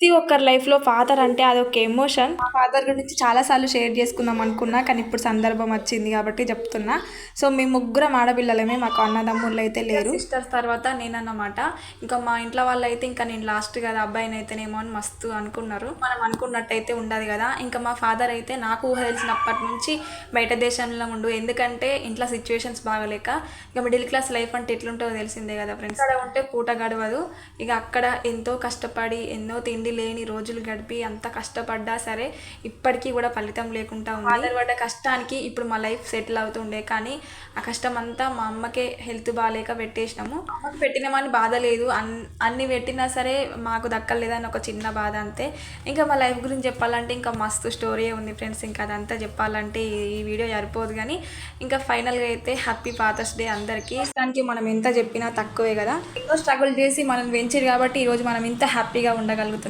ప్రతి ఒక్కరి లైఫ్లో ఫాదర్ అంటే అదొక ఎమోషన్. మా ఫాదర్ గురించి చాలాసార్లు షేర్ చేసుకుందాం అనుకున్నా కానీ ఇప్పుడు సందర్భం వచ్చింది కాబట్టి చెప్తున్నా. సో మేము ముగ్గురం ఆడపిల్లలమే మాకు అన్నదమ్ముళ్ళు అయితే లేరు. సిస్టర్స్ తర్వాత నేనన్నమాట. ఇంకా మా ఇంట్లో వాళ్ళు అయితే ఇంకా నేను లాస్ట్ కదా అబ్బాయిని అయితేనేమో అని మస్తు అనుకున్నారు. మనం అనుకున్నట్టయితే ఉండదు కదా. ఇంకా మా ఫాదర్ అయితే నాకు ఊహ తెలిసినప్పటి నుంచి బయట దేశంలో ఉండు. ఎందుకంటే ఇంట్లో సిచ్యువేషన్స్ బాగలేక ఇక మిడిల్ క్లాస్ లైఫ్ అంటే ఎట్లుంటుందో తెలిసిందే కదా ఫ్రెండ్స్. అక్కడ ఉంటే పూట గడవదు. ఇక అక్కడ ఎంతో కష్టపడి ఎన్నో తిండి లేని రోజులు గడిపి అంత కష్టపడ్డా సరే ఇప్పటికీ కూడా ఫలితం లేకుండా ఉంది. పడ్డ కష్టానికి ఇప్పుడు మా లైఫ్ సెటిల్ అవుతుండే కానీ ఆ కష్టం అంతా మా అమ్మకే హెల్త్ బాగాలేక పెట్టేసినాము. అమ్మకి పెట్టినామని బాధ లేదు. అన్ అన్ని పెట్టినా సరే మాకు దక్కలేదని ఒక చిన్న బాధ అంతే. ఇంకా మా లైఫ్ గురించి చెప్పాలంటే ఇంకా మస్తు స్టోరీ ఉంది ఫ్రెండ్స్ ఇంకా అదంతా చెప్పాలంటే ఈ- వీడియో సరిపోదు కానీ ఇంకా ఫైనల్గా అయితే హ్యాపీ ఫాదర్స్ డే అందరికీ. దానికి మనం ఎంత చెప్పినా తక్కువే కదా. ఎంతో స్ట్రగుల్ చేసి మనం వెంచారు కాబట్టి ఈరోజు మనం ఇంత హ్యాపీగా ఉండగలుగుతున్నాం.